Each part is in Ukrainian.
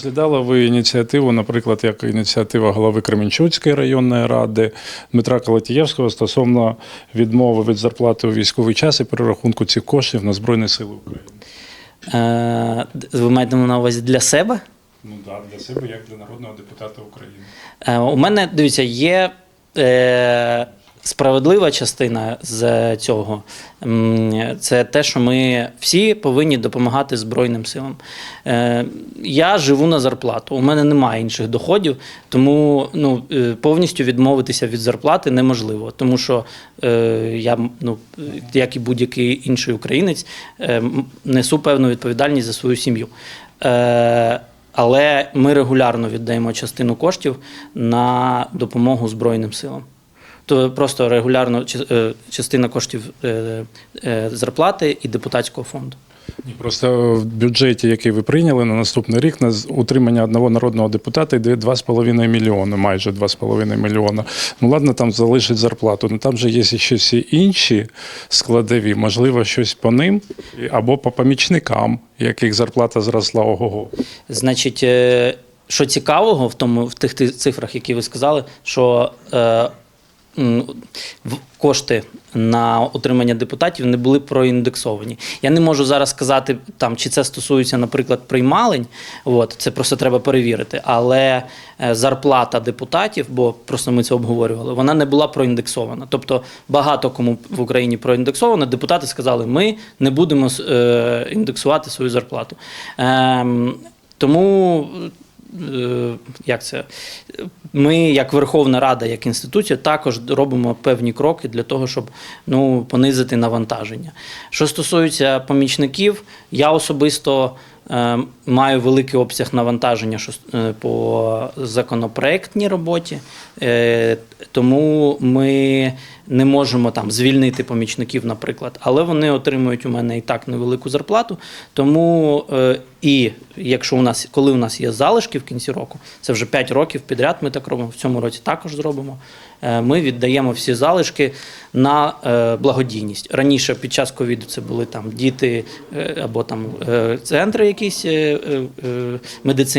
Розглядали ви ініціативу, наприклад, як ініціатива голови Кременчуцької районної ради Дмитра Колотієвського стосовно відмови від зарплати у військовий час і перерахунку цих коштів на Збройні Сили України? Е, ви маєте на увазі для себе? Ну так, для себе, як для народного депутата України. Е, у мене, дивіться, є е, справедлива частина з цього. Це те, що ми всі повинні допомагати Збройним силам. Е, я живу на зарплату, у мене немає інших доходів, тому ну, е, повністю відмовитися від зарплати неможливо. Тому що е, я, ну, як і будь-який інший українець, несу певну відповідальність за свою сім'ю. Але ми регулярно віддаємо частину коштів на допомогу Збройним силам. То просто регулярно е, частина коштів е, е, зарплати і депутатського фонду. Просто в бюджеті, який ви прийняли на наступний рік, на утримання одного народного депутата йде 2,5 мільйони, майже 2,5 мільйона. Ну ладно, там залишить зарплату. Ну там же є ще всі інші складові, можливо, щось по ним або по помічникам, яких зарплата зросла ого-го. Значить, що цікавого в тому в тих ти- цифрах, які ви сказали, що е, кошти на отримання депутатів не були проіндексовані. Я не можу зараз сказати, там, чи це стосується, наприклад, приймалень, от, це просто треба перевірити. Але е, зарплата депутатів, бо просто ми це обговорювали, вона не була проіндексована. Тобто багато кому в Україні проіндексовано, депутати сказали, ми не будемо е, індексувати свою зарплату. Ем, тому як це? Ми, як Верховна Рада, як інституція, також робимо певні кроки для того, щоб ну, понизити навантаження. Що стосується помічників, я особисто е, маю великий обсяг навантаження що, е, по законопроектній роботі, е, тому ми не можемо там звільнити помічників, наприклад, але вони отримують у мене і так невелику зарплату. Тому е, і якщо у нас, коли у нас є залишки в кінці року, це вже 5 років підряд ми так робимо, в цьому році також зробимо. е, Ми віддаємо всі залишки на е, благодійність. Раніше під час ковіду це були там діти або там центри якісь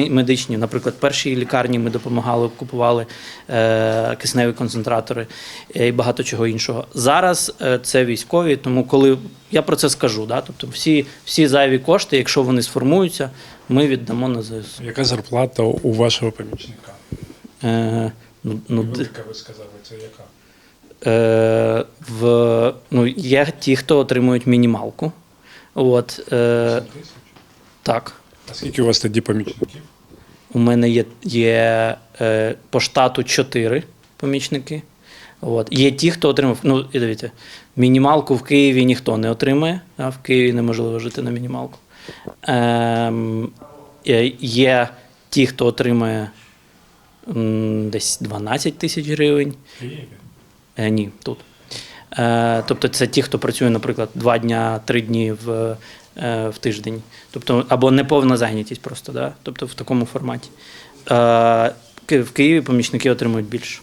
медичні. Наприклад, першій лікарні ми допомагали, купували кисневі концентратори і багато чого іншого. Зараз е, це військові, тому коли я про це скажу, да, тобто всі, всі зайві кошти, якщо вони сформуються, ми віддамо на ЗСУ. Яка зарплата у вашого помічника? Е, ну, ну, Велика, ви сказали, це яка? е, в, ну, є ті, хто отримують мінімалку. От, е, так. А скільки у вас тоді помічників? У мене є, є е, по штату 4 помічники. От. Є ті, хто отримав. Ну, і дивіться, мінімалку в Києві ніхто не отримує, а в Києві неможливо жити на мінімалку. Ем, е, є ті, хто отримує м, десь 12 тисяч гривень. Е, ні, тут. Е, тобто це ті, хто працює, наприклад, два дня, три дні в, е, в тиждень. Тобто, або неповна зайнятість просто, да? тобто в такому форматі. Е, в Києві помічники отримують більше.